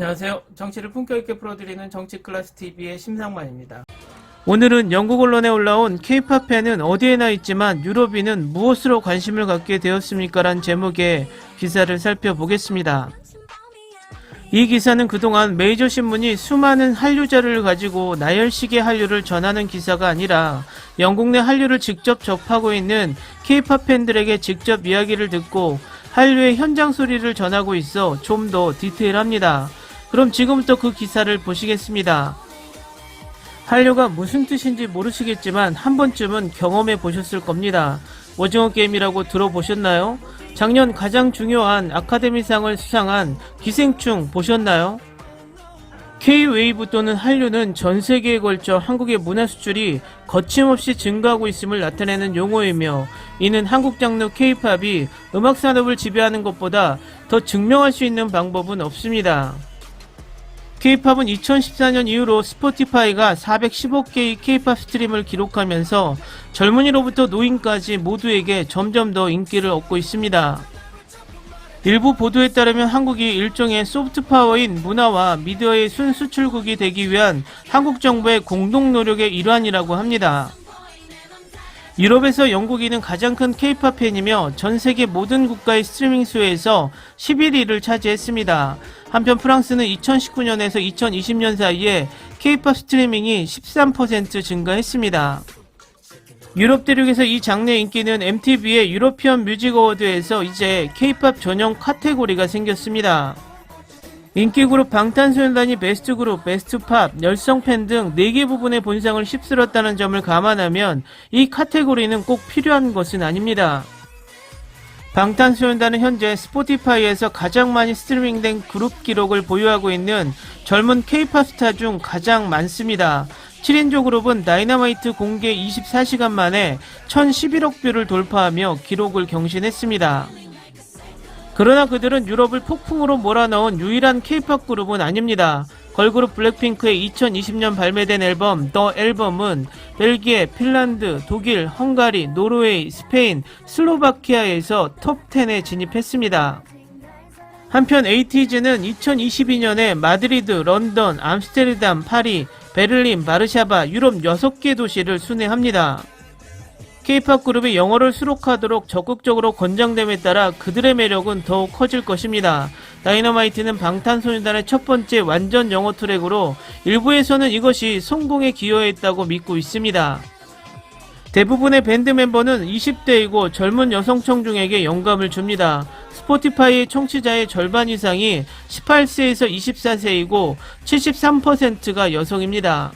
안녕하세요. 정치를 품격 있게 풀어드리는 정치 클래스 TV의 심상만입니다. 오늘은 영국 언론에 올라온 K-팝 팬은 어디에나 있지만 유럽인은 무엇으로 관심을 갖게 되었습니까? 란 제목의 기사를 살펴보겠습니다. 이 기사는 그동안 메이저 신문이 수많은 한류 자료를 가지고 나열식의 한류를 전하는 기사가 아니라 영국 내 한류를 직접 접하고 있는 K-팝 팬들에게 직접 이야기를 듣고 한류의 현장 소리를 전하고 있어 좀 더 디테일합니다. 그럼 지금부터 그 기사를 보시겠습니다. 한류가 무슨 뜻인지 모르시겠지만 한 번쯤은 경험해 보셨을 겁니다. 오징어 게임이라고 들어보셨나요? 작년 가장 중요한 아카데미상을 수상한 기생충 보셨나요? K-웨이브 또는 한류는 전 세계에 걸쳐 한국의 문화 수출이 거침없이 증가하고 있음을 나타내는 용어이며 이는 한국 장르 K-팝이 음악 산업을 지배하는 것보다 더 증명할 수 있는 방법은 없습니다. K-팝은 2014년 이후로 스포티파이가 410억 개의 K-팝 스트림을 기록하면서 젊은이로부터 노인까지 모두에게 점점 더 인기를 얻고 있습니다. 일부 보도에 따르면 한국이 일종의 소프트 파워인 문화와 미디어의 순수출국이 되기 위한 한국 정부의 공동 노력의 일환이라고 합니다. 유럽에서 영국인은 가장 큰 K-팝 팬이며 전 세계 모든 국가의 스트리밍 수에서 11위를 차지했습니다. 한편 프랑스는 2019년에서 2020년 사이에 K-팝 스트리밍이 13% 증가했습니다. 유럽 대륙에서 이 장르의 인기는 MTV의 유로피언 뮤직 어워드에서 이제 K-팝 전용 카테고리가 생겼습니다. 인기 그룹 방탄소년단이 베스트 그룹, 베스트 팝, 열성 팬 등 4개 부분의 본상을 휩쓸었다는 점을 감안하면 이 카테고리는 꼭 필요한 것은 아닙니다. 방탄소년단은 현재 스포티파이에서 가장 많이 스트리밍된 그룹 기록을 보유하고 있는 젊은 K-팝 스타 중 가장 많습니다. 7인조 그룹은 다이너마이트 공개 24시간 만에 1011억 뷰를 돌파하며 기록을 경신했습니다. 그러나 그들은 유럽을 폭풍으로 몰아넣은 유일한 K-팝 그룹은 아닙니다. 걸그룹 블랙핑크의 2020년 발매된 앨범 더 앨범은 벨기에, 핀란드, 독일, 헝가리, 노르웨이, 스페인, 슬로바키아에서 톱10에 진입했습니다. 한편 에이티즈는 2022년에 마드리드, 런던, 암스테르담, 파리, 베를린, 바르샤바, 유럽 6개 도시를 순회합니다. K-팝 그룹이 영어를 수록하도록 적극적으로 권장됨에 따라 그들의 매력은 더욱 커질 것입니다. 다이너마이트는 방탄소년단의 첫 번째 완전 영어 트랙으로 일부에서는 이것이 성공에 기여했다고 믿고 있습니다. 대부분의 밴드 멤버는 20대이고 젊은 여성 청 중에게 영감을 줍니다. 스포티파이의 청취자의 절반 이상이 18세에서 24세이고 73%가 여성입니다.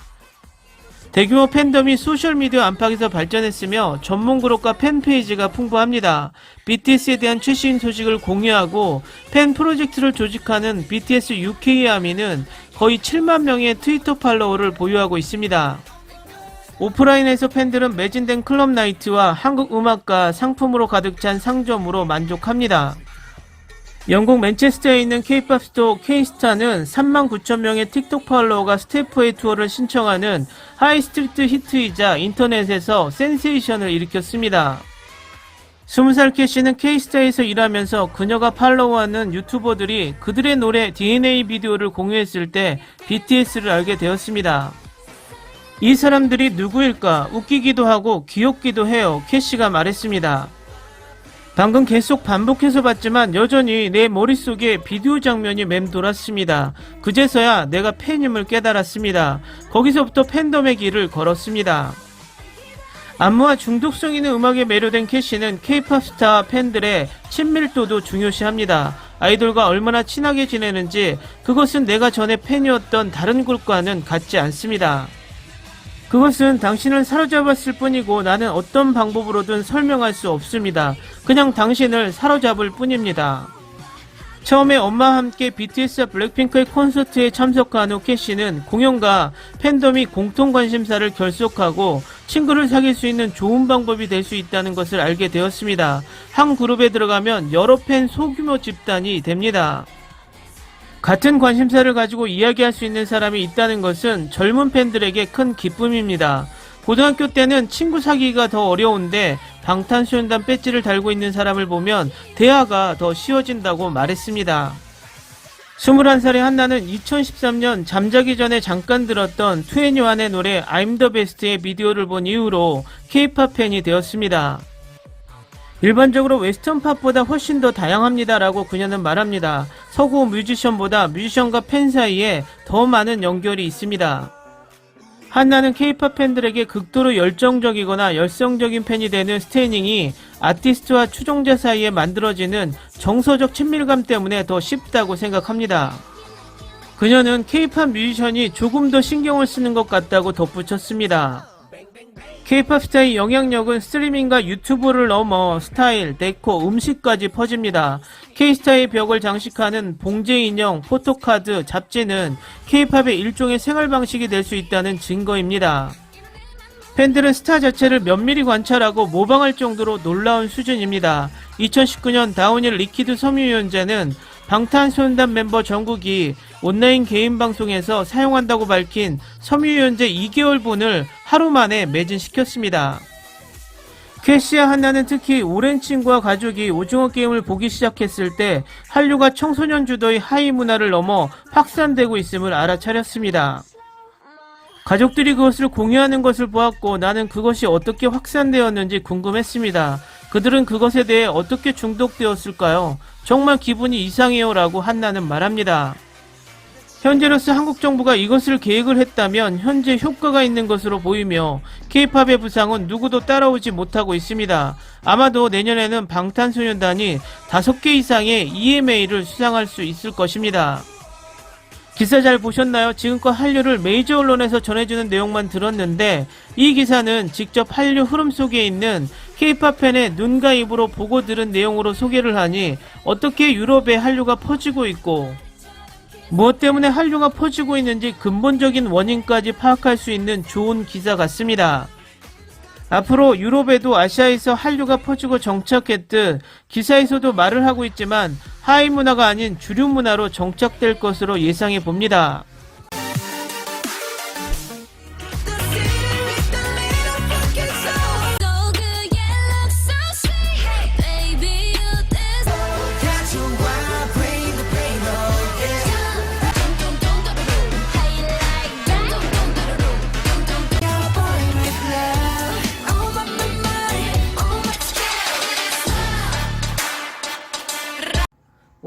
대규모 팬덤이 소셜미디어 안팎에서 발전했으며 전문 그룹과 팬페이지가 풍부합니다. BTS에 대한 최신 소식을 공유하고 팬 프로젝트를 조직하는 BTS UK 아미는 거의 7만 명의 트위터 팔로워를 보유하고 있습니다. 오프라인에서 팬들은 매진된 클럽 나이트와 한국 음악과 상품으로 가득 찬 상점으로 만족합니다. 영국 맨체스터에 있는 K-팝 스토어 K-스타는 3만 9천 명의 틱톡 팔로워가 스태프의 투어를 신청하는 하이스트리트 히트이자 인터넷에서 센세이션을 일으켰습니다. 20살 캐시는 K-스타에서 일하면서 그녀가 팔로우하는 유튜버들이 그들의 노래 DNA 비디오를 공유했을 때 BTS를 알게 되었습니다. 이 사람들이 누구일까 웃기기도 하고 귀엽기도 해요. 캐시가 말했습니다. 방금 계속 반복해서 봤지만 여전히 내 머릿속에 비디오 장면이 맴돌았습니다. 그제서야 내가 팬임을 깨달았습니다. 거기서부터 팬덤의 길을 걸었습니다. 안무와 중독성 있는 음악에 매료된 캐시는 K-팝 스타 팬들의 친밀도도 중요시합니다. 아이돌과 얼마나 친하게 지내는지 그것은 내가 전에 팬이었던 다른 그룹과는 같지 않습니다. 그것은 당신을 사로잡았을 뿐이고 나는 어떤 방법으로든 설명할 수 없습니다. 그냥 당신을 사로잡을 뿐입니다. 처음에 엄마와 함께 BTS와 블랙핑크의 콘서트에 참석한 후 캐시는 공연과 팬덤이 공통 관심사를 결속하고 친구를 사귈 수 있는 좋은 방법이 될 수 있다는 것을 알게 되었습니다. 한 그룹에 들어가면 여러 팬 소규모 집단이 됩니다. 같은 관심사를 가지고 이야기할 수 있는 사람이 있다는 것은 젊은 팬들에게 큰 기쁨입니다. 고등학교 때는 친구 사귀기가 더 어려운데 방탄소년단 배지를 달고 있는 사람을 보면 대화가 더 쉬워진다고 말했습니다. 21살의 한나는 2013년 잠자기 전에 잠깐 들었던 2NE1의 노래 I'm the Best의 비디오를 본 이후로 K-팝 팬이 되었습니다. 일반적으로 웨스턴 팝보다 훨씬 더 다양합니다라고 그녀는 말합니다. 서구 뮤지션보다 뮤지션과 팬 사이에 더 많은 연결이 있습니다. 한나는 케이팝 팬들에게 극도로 열정적이거나 열성적인 팬이 되는 스테이닝이 아티스트와 추종자 사이에 만들어지는 정서적 친밀감 때문에 더 쉽다고 생각합니다. 그녀는 케이팝 뮤지션이 조금 더 신경을 쓰는 것 같다고 덧붙였습니다. 케이팝 스타의 영향력은 스트리밍과 유튜브를 넘어 스타일, 데코, 음식까지 퍼집니다. K스타의 벽을 장식하는 봉제 인형, 포토카드, 잡지는 케이팝의 일종의 생활 방식이 될 수 있다는 증거입니다. 팬들은 스타 자체를 면밀히 관찰하고 모방할 정도로 놀라운 수준입니다. 2019년 다운힐 리퀴드 섬유유연제는 방탄소년단 멤버 정국이 온라인 개인 방송에서 사용한다고 밝힌 섬유유연제 2개월분을 하루 만에 매진시켰습니다. 캐시와 한나는 특히 오랜 친구와 가족이 오징어 게임을 보기 시작했을 때 한류가 청소년 주도의 하이 문화를 넘어 확산되고 있음을 알아차렸습니다. 가족들이 그것을 공유하는 것을 보았고 나는 그것이 어떻게 확산되었는지 궁금했습니다. 그들은 그것에 대해 어떻게 중독되었을까요? 정말 기분이 이상해요 라고 한나는 말합니다. 현재로서 한국 정부가 이것을 계획을 했다면 현재 효과가 있는 것으로 보이며 케이팝의 부상은 누구도 따라오지 못하고 있습니다. 아마도 내년에는 방탄소년단이 5개 이상의 EMA를 수상할 수 있을 것입니다. 기사 잘 보셨나요? 지금껏 한류를 메이저 언론에서 전해주는 내용만 들었는데 이 기사는 직접 한류 흐름 속에 있는 케이팝 팬의 눈과 입으로 보고 들은 내용으로 소개를 하니 어떻게 유럽의 한류가 퍼지고 있고 무엇 때문에 한류가 퍼지고 있는지 근본적인 원인까지 파악할 수 있는 좋은 기사 같습니다. 앞으로 유럽에도 아시아에서 한류가 퍼지고 정착했듯 기사에서도 말을 하고 있지만 하이 문화가 아닌 주류 문화로 정착될 것으로 예상해 봅니다.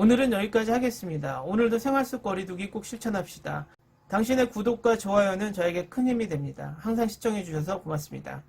오늘은 여기까지 하겠습니다. 오늘도 생활 속 거리두기 꼭 실천합시다. 당신의 구독과 좋아요는 저에게 큰 힘이 됩니다. 항상 시청해주셔서 고맙습니다.